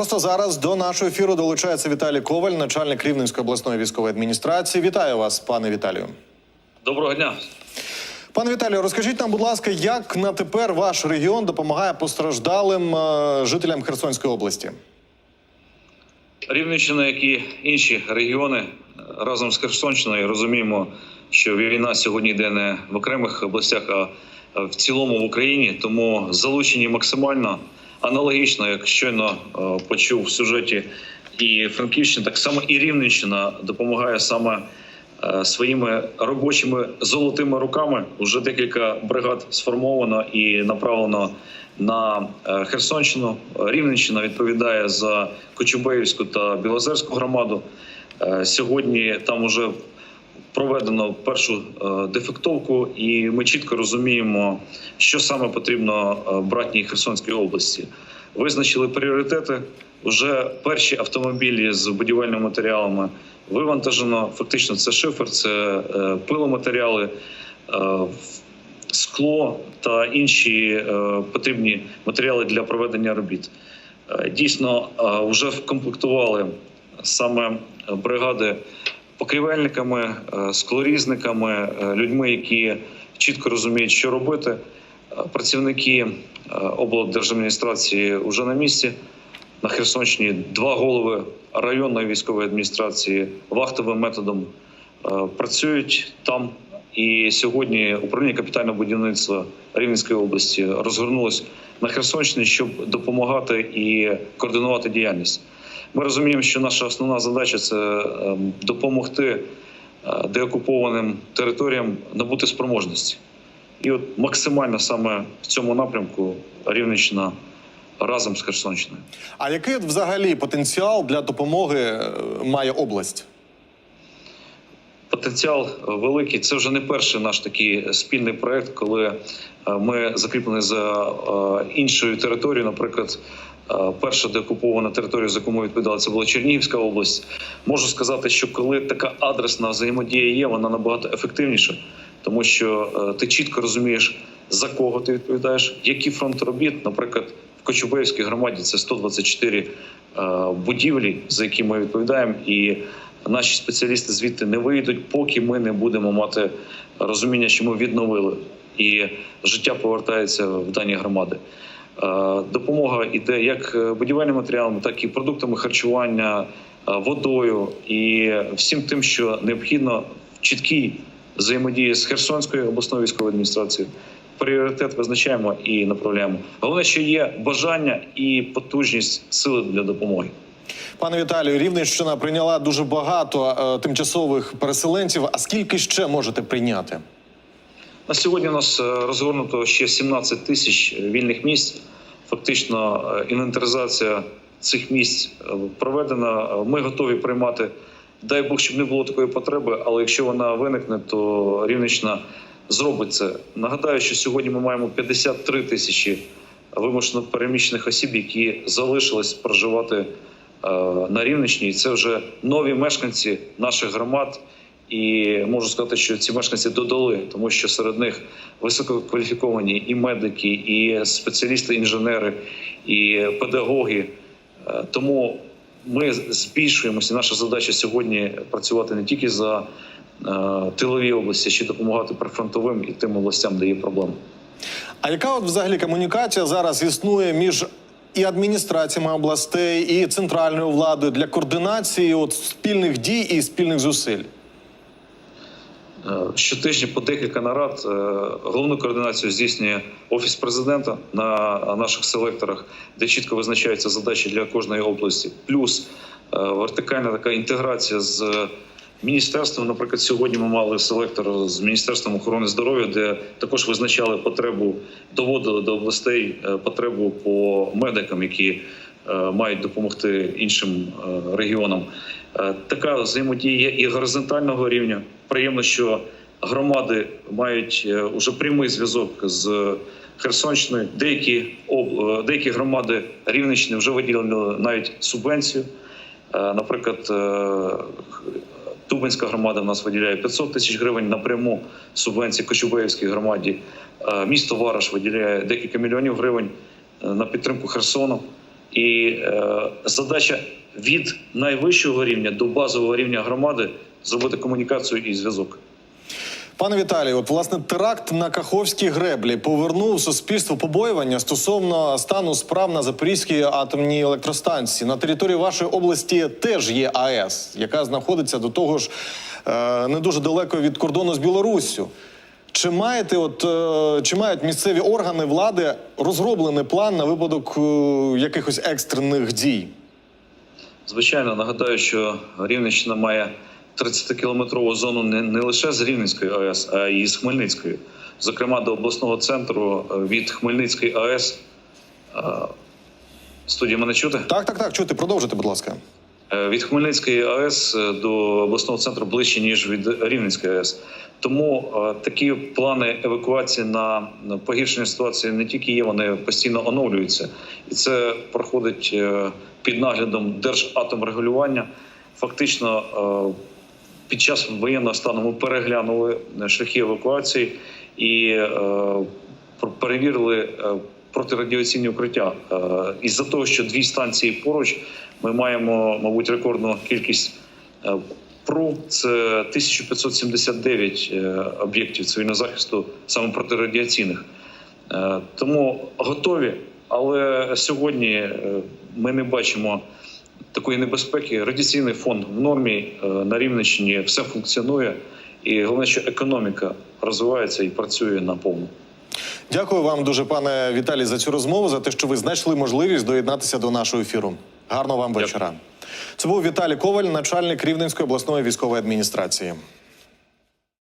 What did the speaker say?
просто зараз до нашого ефіру долучається Віталій Коваль, начальник Рівненської обласної військової адміністрації. Вітаю вас, пане Віталію. Доброго дня. Пане Віталію, розкажіть нам, будь ласка, як на тепер ваш регіон допомагає постраждалим е, жителям Херсонської області? Рівненщина, як і інші регіони, е, разом з Херсонщиною розуміємо, що війна сьогодні йде не в окремих областях, а в цілому в Україні. Тому залучені максимально аналогічно, як щойно е, почув в сюжеті і Франківщина, так само і Рівненщина допомагає саме е, своїми робочими золотими руками. Уже декілька бригад сформовано і направлено на е, Херсонщину. Рівненщина відповідає за Кочубеївську та Білозерську громаду. Сьогодні там уже проведено першу е, дефектовку, і ми чітко розуміємо, що саме потрібно е, братній Херсонській області. Визначили пріоритети. Вже перші автомобілі з будівельними матеріалами вивантажено. Фактично, це шифер, це е, пиломатеріали, скло та інші потрібні матеріали для проведення робіт. Дійсно, вже вкомплектували саме бригади покрівельниками, е, склорізниками, е, людьми, які чітко розуміють, що робити. Е, Працівники облдержадміністрації вже на місці. На Херсонщині два голови районної військової адміністрації вахтовим методом працюють там. І сьогодні управління капітального будівництва Рівненської області розгорнулось на Херсонщині, щоб допомагати і координувати діяльність. Ми розуміємо, що наша основна задача це ем, допомогти е, деокупованим територіям набути спроможності. І от максимально саме в цьому напрямку Рівненщина разом з Херсонщиною. А який взагалі потенціал для допомоги е, має область? Потенціал великий. Це вже не перший наш такий спільний проект, коли е, ми закріплені за е, іншою територією. Наприклад, е, перша деокупована територія, за яку ми відповідали, це була Чернігівська область. Можу сказати, що коли така адресна взаємодія є, вона набагато ефективніша, тому що е, ти чітко розумієш, за кого ти відповідаєш, які фронти робіт, наприклад. В Кочубеївській громаді це 124 е, будівлі, за які ми відповідаємо, і наші спеціалісти звідти не вийдуть, поки ми не будемо мати розуміння, що ми відновили і життя повертається в дані громади. Е, Допомога йде як будівельним матеріалами, так і продуктами харчування, е, водою і всім тим, що необхідно в чіткій взаємодії з Херсонською обласною військовою адміністрацією. Пріоритет визначаємо і направляємо. Головне, що є бажання і потужність сили для допомоги. Пане Віталію, Рівненщина прийняла дуже багато е, тимчасових переселенців. А скільки ще можете прийняти? На сьогодні у нас е, розгорнуто ще 17 тисяч вільних місць. Фактично, е, інвентаризація цих місць е, проведена. Е, Ми готові приймати. Дай Бог, щоб не було такої потреби, але якщо вона виникне, то Рівненщина зробить це. Нагадаю, що сьогодні ми маємо 53 тисячі вимушено переміщених осіб, які залишились проживати на Рівненщині. І це вже нові мешканці наших громад. І можу сказати, що ці мешканці додали, тому що серед них висококваліфіковані і медики, і спеціалісти, інженери, і педагоги. Е, Тому ми збільшуємося. Наша задача сьогодні працювати не тільки за е, тилові області, ще допомагати прифронтовим і тим областям, де є проблеми. А яка от взагалі комунікація зараз існує між і адміністраціями областей, і центральною владою для координації от спільних дій і спільних зусиль? Е, Щотижня по декілька нарад е, головну координацію здійснює офіс президента на наших селекторах, де чітко визначаються задачі для кожної області. Плюс е, вертикальна така інтеграція з міністерством. Наприклад, сьогодні ми мали селектор з міністерством охорони здоров'я, де також визначали потребу, доводили до областей потребу по медикам, які мають допомогти іншим е, регіонам. Е, Така взаємодія і горизонтального рівня. Приємно, що громади мають е, уже прямий зв'язок з Херсонщиною. Деякі об- е, деякі громади Рівненщини вже виділили навіть субвенцію. Е, Наприклад, е, Тубинська громада в нас виділяє 500 тисяч гривень напряму субвенції Кочубеївській громаді. Е, Місто Вараш виділяє декілька мільйонів гривень е, на підтримку Херсону. І е, задача від найвищого рівня до базового рівня громади зробити комунікацію і зв'язок. Пане Віталію, от власне теракт на Каховській греблі повернув суспільству побоювання стосовно стану справ на Запорізькій атомній електростанції. На території вашої області теж є АЕС, яка знаходиться до того ж е, не дуже далеко від кордону з Білоруссю. Чи маєте, от е, чи мають місцеві органи влади розроблений план на випадок е, якихось екстрених дій? Звичайно, нагадаю, що Рівненщина має 30-кілометрову зону не, не лише з Рівненської АЕС, а й з Хмельницької. Зокрема, до обласного центру е, від Хмельницької АЕС. Студія мене чути? Так, так, так. Чути, продовжуйте, будь ласка. Е, Від Хмельницької АЕС е, до обласного центру ближче ніж від Рівненської АЕС. Тому е, такі плани евакуації на погіршення ситуації не тільки є, вони постійно оновлюються, і це проходить під наглядом Держатомрегулювання. Фактично, під час воєнного стану ми переглянули шляхи евакуації і перевірили протирадіаційні укриття. Е, із-за того, що дві станції поруч, ми маємо, мабуть, рекордну кількість е, ПРУ. Це 1579 е, об'єктів цивільного захисту саме протирадіаційних. Тому готові, але сьогодні ми не бачимо такої небезпеки. Радіаційний фон в нормі на Рівненщині все функціонує, і головне, що економіка розвивається і працює на повну. Дякую вам дуже, пане Віталій, за цю розмову, за те, що ви знайшли можливість доєднатися до нашого ефіру. Гарного вам вечора. Це був Віталій Коваль, начальник Рівненської обласної військової адміністрації.